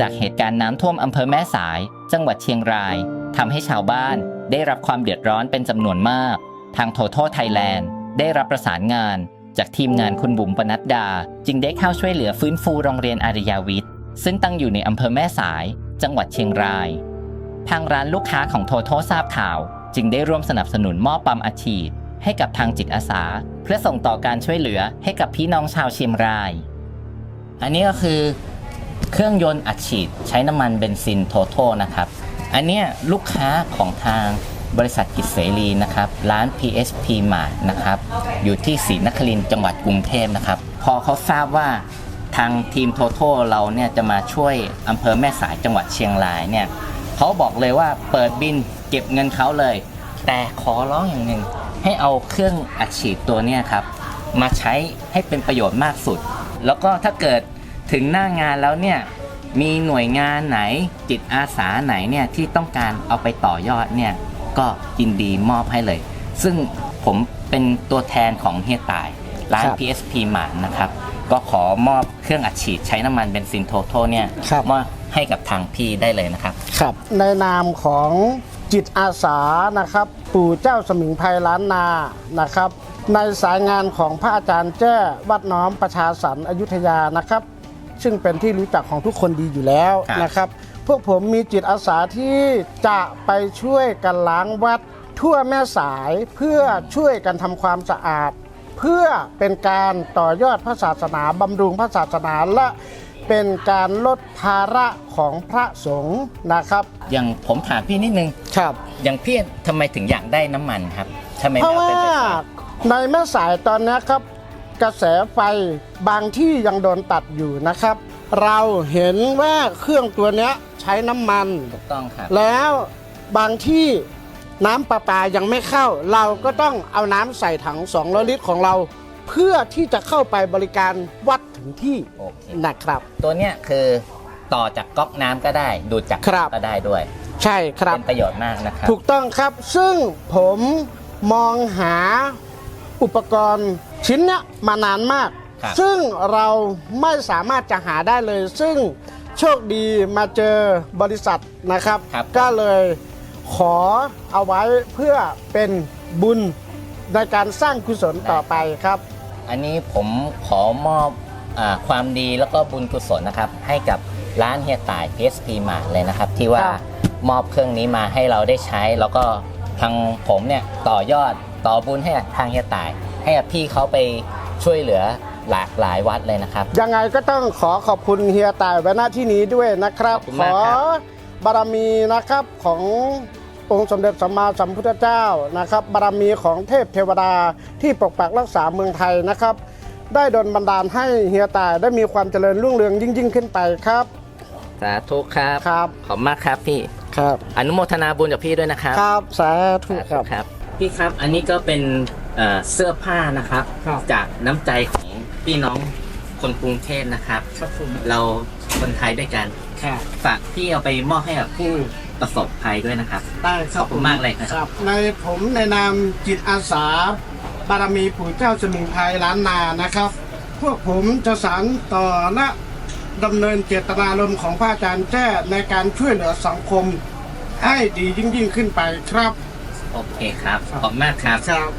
จากเหตุการณ์น้ำท่วมอำเภอแม่สาย จังหวัดเชียงรายทำให้ชาวบ้านได้รับความเดือดร้อนเป็นจำนวนมาก ทางโทโทไทยแลนด์ได้รับประสานงาน จากทีมงานคุณบุ๋มปนัดดา จึงได้เข้าช่วยเหลือฟื้นฟูโรงเรียนอาริยาวิทย์ ซึ่งตั้งอยู่ในอำเภอแม่สาย จังหวัดเชียงราย ทางร้านลูกค้าของโทโททราบข่าว จึงได้ร่วมสนับสนุนมอบปั๊มอัดฉีดให้กับทางจิตอาสา เพื่อส่งต่อการช่วยเหลือให้กับพี่น้องชาวเชียงราย อันนี้ก็คือ เครื่องยนต์อัดฉีดใช้น้ำมันเบนซินโทโทนะครับ อันเนี้ยลูกค้าของทางบริษัทกิจเสรีนะครับ ร้าน PSP Mart นะครับ อยู่ที่ศรีนครินทร์จังหวัดกรุงเทพนะครับ พอเขาทราบว่าทางทีมโทโทเราเนี่ยจะมาช่วยอำเภอแม่สายจังหวัดเชียงรายเนี่ยเขาบอกเลยว่าเปิดบินเก็บเงินเขาเลย แต่ขอร้องอย่างหนึ่งให้เอาเครื่องอัดฉีดตัวเนี้ครับ มาใช้ให้เป็นประโยชน์มากสุด แล้วก็ถ้าเกิด ถึงหน้างานแล้วเนี่ยมีหน่วยงานไหนจิตอาสาไหนเนี่ยที่ต้องการเอาไปต่อยอดเนี่ยก็ยินดีมอบให้เลย ซึ่งผมเป็นตัวแทนของเฮียตายร้าน ครับ PSP หมานนะครับ ก็ขอมอบเครื่องอัดฉีดใช้น้ำมันเบนซินโทโทเนี่ยครับ มอบให้กับทางพี่ได้เลยนะครับ ครับในนามของจิตอาสานะครับ ปู่เจ้าสมิงไพรล้านนานะครับ ในสายงานของพระอาจารย์แจ้วัดน้อมประชาสรรค์อยุธยานะครับ ซึ่งเป็นที่รู้จักของทุกคนดีอยู่แล้วครับนะครับ พวกผมมีจิตอาสาที่จะไปช่วยกันล้างวัด ทั่วแม่สายเพื่อช่วยกันทำความสะอาด เพื่อเป็นการต่อยอดพระศาสนาบำรุงพระศาสนาและเป็นการลดภาระของพระสงฆ์นะครับ อย่างผมถามพี่นิดนึงครับ อย่างพี่ทำไมถึงอยากได้น้ำมันครับทำไมเพราะไม่ว่าอป็นไฟฟ้ในแม่สายตอนนี้ครับ กระแสไฟบางที่ยังโดนตัดอยู่นะครับ เราเห็นว่าเครื่องตัวเนี้ยใช้น้ำมัน ถูกต้องครับ แล้วบางที่น้ำประปายังไม่เข้า เราก็ต้องเอาน้ำใส่ถัง200ลิตรของเรา เพื่อที่จะเข้าไปบริการวัดถึงที่โอเค นะครับ ตัวเนี้ยคือต่อจากก๊อกน้ำก็ได้ ดูดจากครับ ก็ได้ด้วย ใช่ครับ เป็นประโยชน์มากนะครับ ถูกต้องครับ ซึ่งผมมองหาอุปกรณ์ ชิ้นเนี้ยมานานมาก ครับ ซึ่งเราไม่สามารถจะหาได้เลย ซึ่งโชคดีมาเจอบริษัทนะครับ ครับ ก็เลยขอเอาไว้เพื่อเป็นบุญในการสร้างกุศลต่อไปครับ อันนี้ผมขอมอบอาความดีแล้วก็บุญกุศลนะครับ ให้กับร้านเฮียต่าย PSP มาเลยนะครับ ที่ว่าครับ มอบเครื่องนี้มาให้เราได้ใช้ แล้วก็ทางผมเนี่ยต่อยอดต่อบุญให้กับทางเฮียต่าย ให้กับพี่เขาไปช่วยเหลือหลากหลายวัดเลยนะครับ ยังไงก็ต้องขอขอบคุณเฮียตายไว้หน้าที่นี้ด้วยนะครับ ขอบคุณขมากอครับ บารมีนะครับขององค์สมเด็จสัมมาสัมพุทธเจ้านะครับ บารมีของเทพเทวดาที่ปกปักรักษาเมืองไทยนะครับ ได้ดลบันดาลให้เฮียตายได้มีความเจริญรุ่งเรืองยิ่งยิ่งขึ้นไปครับสาธุครับ ครับขอบคุณมากครับพี่ ครับอนุโมทนาบุญกับพี่ด้วยนะครับครับสาธุครับครับพี่ครับ อันนี้ก็เป็น เอ่อเสื้อผ้านะครับ ครับจากน้ำใจของพี่น้องคนกรุงเทพนะครับ ครับผมเราคนไทยด้วยกันครับฝากพี่เอาไปมอบให้กับผู้ประสบภัยด้วยนะครับ ได้ครัขบอบคุณมากเลยครับ ครับในผมในนามจิตอาสา บารมีปู่เจ้าสมิงไพรล้านนานะครับ พวกผมจะสานต่อและดำเนินเจตนารมณ์ของพระอาจารย์แจ้ในการช่วยเหลือสังคม ให้ดียิ่งยิ่งขึ้นไปครับ โอเคครับขอบคุณมากครับ ครับ